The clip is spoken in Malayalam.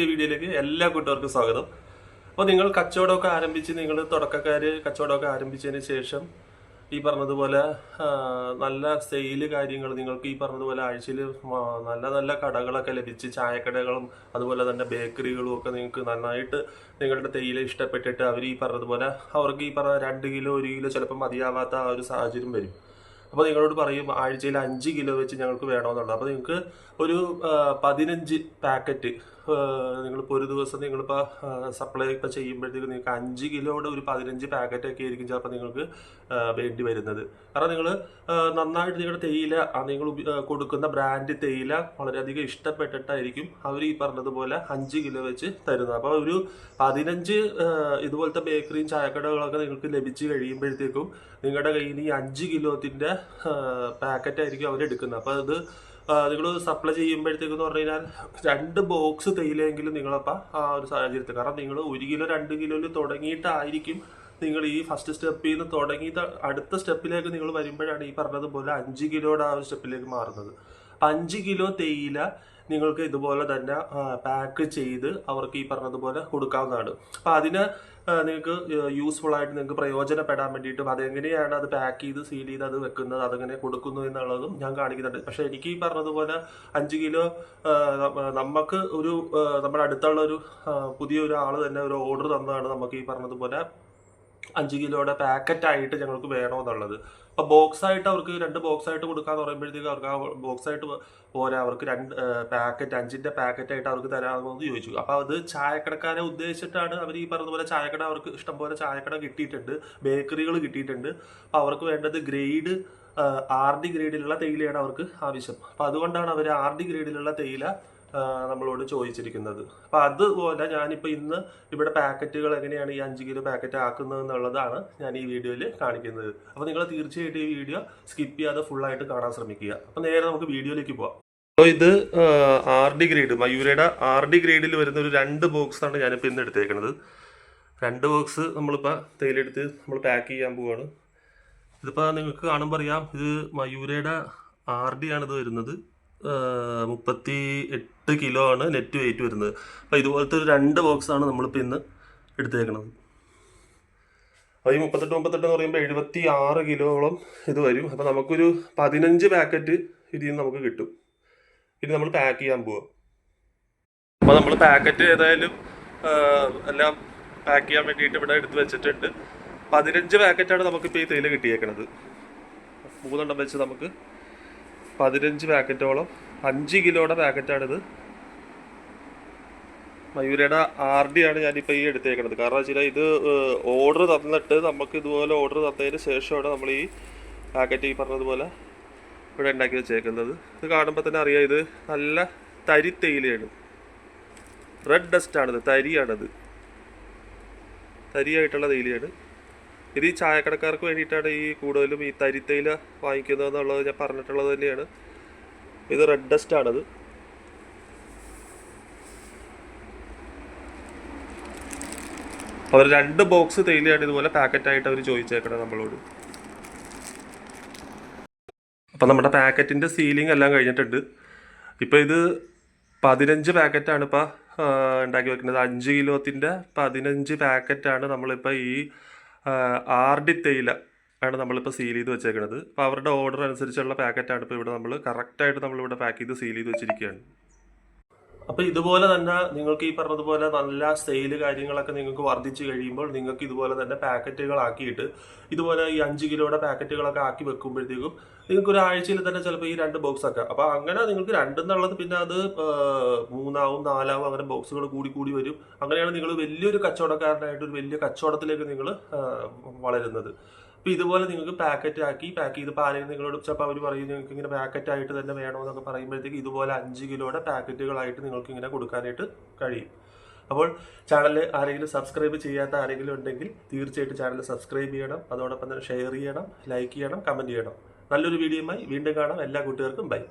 പുതിയ വീഡിയോയിലേക്ക് എല്ലാ കൂട്ടുകാർക്കും സ്വാഗതം. അപ്പോൾ നിങ്ങൾ കച്ചവടമൊക്കെ ആരംഭിച്ച് നിങ്ങൾ തുടക്കക്കാർ കച്ചവടമൊക്കെ ആരംഭിച്ചതിന് ശേഷം ഈ പറഞ്ഞതുപോലെ നല്ല സെയിൽ കാര്യങ്ങൾ നിങ്ങൾക്ക് ഈ പറഞ്ഞതുപോലെ ആഴ്ചയിൽ നല്ല നല്ല കടകളൊക്കെ ലഭിച്ച് ചായക്കടകളും അതുപോലെ തന്നെ ബേക്കറികളും ഒക്കെ നിങ്ങൾക്ക് നന്നായിട്ട് നിങ്ങളുടെ തേയില ഇഷ്ടപ്പെട്ടിട്ട് അവർ ഈ പറഞ്ഞതുപോലെ അവർക്ക് ഈ പറഞ്ഞ രണ്ട് കിലോ ഒരു കിലോ ചിലപ്പോൾ മതിയാവാത്ത ആ ഒരു സാഹചര്യം വരും. അപ്പോൾ നിങ്ങളോട് പറയും ആഴ്ചയിൽ അഞ്ച് കിലോ വെച്ച് ഞങ്ങൾക്ക് വേണമെന്നുള്ളത് അപ്പോൾ നിങ്ങൾക്ക് ഒരു പതിനഞ്ച് പാക്കറ്റ് നിങ്ങളിപ്പോൾ ഒരു ദിവസം നിങ്ങളിപ്പോൾ സപ്ലൈ ഇപ്പോൾ ചെയ്യുമ്പോഴത്തേക്ക് നിങ്ങൾക്ക് അഞ്ച് കിലോയുടെ ഒരു പതിനഞ്ച് പാക്കറ്റൊക്കെ ആയിരിക്കും ചിലപ്പോൾ നിങ്ങൾക്ക് വേണ്ടി വരുന്നത്. കാരണം നിങ്ങൾ നന്നായിട്ട് നിങ്ങളുടെ തേയില നിങ്ങൾ കൊടുക്കുന്ന ബ്രാൻഡ് തേയില വളരെയധികം ഇഷ്ടപ്പെട്ടിട്ടായിരിക്കും അവർ ഈ പറഞ്ഞതുപോലെ അഞ്ച് കിലോ വെച്ച് തരുന്നത്. അപ്പോൾ ഒരു പതിനഞ്ച് ഇതുപോലത്തെ ബേക്കറിയും ചായക്കടകളൊക്കെ നിങ്ങൾക്ക് ലഭിച്ചു കഴിയുമ്പോഴത്തേക്കും നിങ്ങളുടെ കയ്യിൽ ഈ അഞ്ച് കിലോത്തിന്റെ പാക്കറ്റ് ആയിരിക്കും അവർ എടുക്കുന്നത്. അപ്പോൾ അത് നിങ്ങൾ സപ്ലൈ ചെയ്യുമ്പോഴത്തേക്ക് എന്ന് പറഞ്ഞു കഴിഞ്ഞാൽ രണ്ട് ബോക്സ് തേയിലെങ്കിലും നിങ്ങളപ്പോൾ ആ ഒരു സാഹചര്യത്തിൽ. കാരണം നിങ്ങൾ ഒരു കിലോ രണ്ട് കിലോയിൽ തുടങ്ങിയിട്ടായിരിക്കും നിങ്ങൾ ഈ ഫസ്റ്റ് സ്റ്റെപ്പിൽ നിന്ന് തുടങ്ങി അടുത്ത സ്റ്റെപ്പിലേക്ക് നിങ്ങൾ വരുമ്പോഴാണ് ഈ പറഞ്ഞതുപോലെ അഞ്ച് കിലോയുടെ ആ ഒരു സ്റ്റെപ്പിലേക്ക് മാറുന്നത്. അഞ്ച് കിലോ തേയില നിങ്ങൾക്ക് ഇതുപോലെ തന്നെ പാക്ക് ചെയ്ത് അവർക്ക് ഈ പറഞ്ഞതുപോലെ കൊടുക്കാവുന്നതാണ്. അപ്പം അതിന് നിങ്ങൾക്ക് യൂസ്ഫുൾ ആയിട്ട് നിങ്ങൾക്ക് പ്രയോജനപ്പെടാൻ വേണ്ടിയിട്ടും അതെങ്ങനെയാണ് അത് പാക്ക് ചെയ്ത് സീൽ ചെയ്ത് അത് വെക്കുന്നത് അതെങ്ങനെ കൊടുക്കുന്നു എന്നുള്ളതും ഞാൻ കാണിക്കുന്നുണ്ട്. പക്ഷേ എനിക്ക് ഈ പറഞ്ഞതുപോലെ അഞ്ച് കിലോ നമുക്ക് ഒരു നമ്മുടെ അടുത്തുള്ള ഒരു പുതിയ ആൾ തന്നെ ഒരു ഓർഡർ തന്നതാണ് നമുക്ക് ഈ പറഞ്ഞതുപോലെ അഞ്ച് കിലോയുടെ പാക്കറ്റ് ആയിട്ട് ഞങ്ങൾക്ക് വേണമെന്നുള്ളത്. അപ്പൊ ബോക്സ് ആയിട്ട് അവർക്ക് രണ്ട് ബോക്സ് ആയിട്ട് കൊടുക്കാന്ന് പറയുമ്പോഴത്തേക്ക് അവർക്ക് ആ ബോക്സ് ആയിട്ട് പോരാ അവർക്ക് രണ്ട് പാക്കറ്റ് അഞ്ചിന്റെ പാക്കറ്റ് ആയിട്ട് അവർക്ക് തരാമോ എന്ന് ചോദിച്ചു. അപ്പൊ അത് ചായക്കടക്കാരെ ഉദ്ദേശിച്ചിട്ടാണ് അവർ ഈ പറഞ്ഞ പോലെ ചായക്കട അവർക്ക് ഇഷ്ടംപോലെ ചായക്കട കിട്ടിയിട്ടുണ്ട് ബേക്കറികൾ കിട്ടിയിട്ടുണ്ട്. അപ്പൊ അവർക്ക് വേണ്ടത് ഗ്രേഡ് ആർ ഡി ഗ്രേഡിലുള്ള തേയിലയാണ് അവർക്ക് ആവശ്യം. അപ്പൊ അതുകൊണ്ടാണ് അവർ ആർ ഡി ഗ്രേഡിലുള്ള തേയില നമ്മളോട് ചോദിച്ചിരിക്കുന്നത്. അപ്പൊ അതുപോലെ ഞാനിപ്പോൾ ഇന്ന് ഇവിടെ പാക്കറ്റുകൾ എങ്ങനെയാണ് ഈ അഞ്ച് കിലോ പാക്കറ്റ് ആക്കുന്നത് എന്നുള്ളതാണ് ഞാൻ ഈ വീഡിയോയിൽ കാണിക്കുന്നത്. അപ്പോൾ നിങ്ങൾ തീർച്ചയായിട്ടും ഈ വീഡിയോ സ്കിപ്പ് ചെയ്യാതെ ഫുള്ളായിട്ട് കാണാൻ ശ്രമിക്കുക. അപ്പൊ നേരെ നമുക്ക് വീഡിയോയിലേക്ക് പോവാം. അപ്പോൾ ഇത് ആർ ഡി ഗ്രേഡ് മയൂരയുടെ ആർ ഡി ഗ്രേഡിൽ വരുന്ന ഒരു രണ്ട് ബോക്സാണ് ഞാനിപ്പോൾ ഇന്ന് എടുത്തേക്കുന്നത് രണ്ട് ബോക്സ് നമ്മളിപ്പോൾ തേയിലെടുത്ത് നമ്മൾ പാക്ക് ചെയ്യാൻ പോവാണ്. ഇതിപ്പോൾ നിങ്ങൾക്ക് കാണുമ്പോൾ അറിയാം ഇത് മയൂരയുടെ ആർ ഡി ആണ് ഇത് വരുന്നത്. മുപ്പത്തി എട്ട് കിലോ ആണ് നെറ്റ് വെയിറ്റ് വരുന്നത്. അപ്പോൾ ഇതുപോലത്തെ ഒരു രണ്ട് ബോക്സാണ് നമ്മളിപ്പോൾ ഇന്ന് എടുത്തേക്കുന്നത് അപ്പോൾ ഈ മുപ്പത്തെട്ട് മുപ്പത്തെട്ട് എന്ന് പറയുമ്പോൾ എഴുപത്തി ആറ് കിലോളം ഇത് വരും. അപ്പോൾ നമുക്കൊരു പതിനഞ്ച് പാക്കറ്റ് ഇതിൽ നിന്ന് നമുക്ക് കിട്ടും. ഇനി നമ്മൾ പാക്ക് ചെയ്യാൻ പോവാം. അപ്പോൾ നമ്മൾ പാക്കറ്റ് ഏതായാലും എല്ലാം പാക്ക് ചെയ്യാൻ വേണ്ടിയിട്ട് ഇവിടെ എടുത്ത് വെച്ചിട്ടുണ്ട്. പതിനഞ്ച് പാക്കറ്റാണ് നമുക്കിപ്പോൾ ഈ തേയില കിട്ടിയേക്കണത്. മൂന്നെണ്ണം വെച്ച് നമുക്ക് പതിനഞ്ച് പാക്കറ്റോളം അഞ്ച് കിലോയുടെ പാക്കറ്റാണിത്. മയൂരയുടെ ആർ ഡി ആണ് ഞാനിപ്പോൾ ഈ എടുത്തേക്കുന്നത് കാരണം വെച്ചാൽ ഇത് ഓർഡർ തന്നിട്ട് നമുക്ക് ഇതുപോലെ ഓർഡർ തന്നതിന് ശേഷമാണ് നമ്മൾ ഈ പാക്കറ്റ് ഈ പറഞ്ഞതുപോലെ ഇവിടെ ഉണ്ടാക്കി വെച്ചേക്കുന്നത്. ഇത് കാണുമ്പോൾ തന്നെ അറിയാം ഇത് നല്ല തരി തേയിലയാണ്. റെഡ് ഡസ്റ്റ് ആണിത് തരിയാണിത്. തരിയായിട്ടുള്ള തേയിലയാണ്. ഇത് ഈ ചായക്കടക്കാർക്ക് വേണ്ടിയിട്ടാണ് ഈ കൂടുതലും ഈ തരിത്തയില വാങ്ങിക്കുന്നത് എന്നുള്ളത് ഞാൻ പറഞ്ഞിട്ടുള്ളത് തന്നെയാണ്. ഇത് റെഡ് ഡസ്റ്റ് ആണത്. അവർ രണ്ട് ബോക്സ് തേയിലയാണ് ഇതുപോലെ പാക്കറ്റായിട്ട് അവർ ചോദിച്ചേക്കണം നമ്മളോട്. അപ്പം നമ്മുടെ പാക്കറ്റിന്റെ സീലിംഗ് എല്ലാം കഴിഞ്ഞിട്ടുണ്ട്. ഇപ്പോൾ ഇത് പതിനഞ്ച് പാക്കറ്റാണ് ഇപ്പോൾ ഉണ്ടാക്കി വെക്കുന്നത്. അഞ്ച് കിലോത്തിന്റെ പതിനഞ്ച് പാക്കറ്റാണ് നമ്മളിപ്പോൾ ഈ ആർ ഡി തേയില ആണ് നമ്മളിപ്പോൾ സീൽ ചെയ്ത് വെച്ചേക്കുന്നത് അപ്പോൾ അവരുടെ ഓർഡർ അനുസരിച്ചുള്ള പാക്കറ്റാണ് ഇപ്പോൾ ഇവിടെ നമ്മൾ കറക്റ്റായിട്ട് നമ്മളിവിടെ പാക്ക് ചെയ്ത് സീൽ ചെയ്ത് വെച്ചിരിക്കുകയാണ്. അപ്പോൾ ഇതുപോലെ തന്നെ നിങ്ങൾക്ക് ഈ പറഞ്ഞതുപോലെ നല്ല സെയിൽ കാര്യങ്ങളൊക്കെ നിങ്ങൾക്ക് വർദ്ധിച്ചു കഴിയുമ്പോൾ നിങ്ങൾക്ക് ഇതുപോലെ തന്നെ പാക്കറ്റുകളാക്കിയിട്ട് ഇതുപോലെ ഈ അഞ്ച് കിലോയുടെ പാക്കറ്റുകളൊക്കെ ആക്കി വെക്കുമ്പോഴത്തേക്കും നിങ്ങൾക്ക് ഒരു ആഴ്ചയിൽ തന്നെ ചിലപ്പോൾ ഈ രണ്ട് ബോക്സ് ഒക്കെ. അപ്പൊ അങ്ങനെ നിങ്ങൾക്ക് രണ്ടെന്നുള്ളത് പിന്നെ അത് മൂന്നാവും നാലാവും അങ്ങനെ ബോക്സുകൾ കൂടി കൂടി വരും. അങ്ങനെയാണ് നിങ്ങൾ വലിയൊരു കച്ചവടക്കാരനായിട്ട് ഒരു വലിയ കച്ചവടത്തിലേക്ക് നിങ്ങൾ വളരുന്നത്. അപ്പോൾ ഇതുപോലെ നിങ്ങൾക്ക് പാക്കറ്റ് ആക്കി പാക്ക് ചെയ്ത് പാലിൽ നിങ്ങളോട് ചിലപ്പോൾ അവർ പറയും നിങ്ങൾക്ക് ഇങ്ങനെ പാക്കറ്റ് ആയിട്ട് തന്നെ വേണമെന്നൊക്കെ പറയുമ്പോഴത്തേക്ക് ഇതുപോലെ അഞ്ച് കിലോയുടെ പാക്കറ്റുകളായിട്ട് നിങ്ങൾക്ക് ഇങ്ങനെ കൊടുക്കാനായിട്ട് കഴിയും. അപ്പോൾ ചാനൽ ആരെങ്കിലും സബ്സ്ക്രൈബ് ചെയ്യാത്ത ആരെങ്കിലും ഉണ്ടെങ്കിൽ തീർച്ചയായിട്ടും ചാനൽ സബ്സ്ക്രൈബ് ചെയ്യണം. അതോടൊപ്പം തന്നെ ഷെയർ ചെയ്യണം ലൈക്ക് ചെയ്യണം കമന്റ് ചെയ്യണം. നല്ലൊരു വീഡിയോയുമായി വീണ്ടും കാണാം. എല്ലാ കൂട്ടുകാർക്കും ബൈ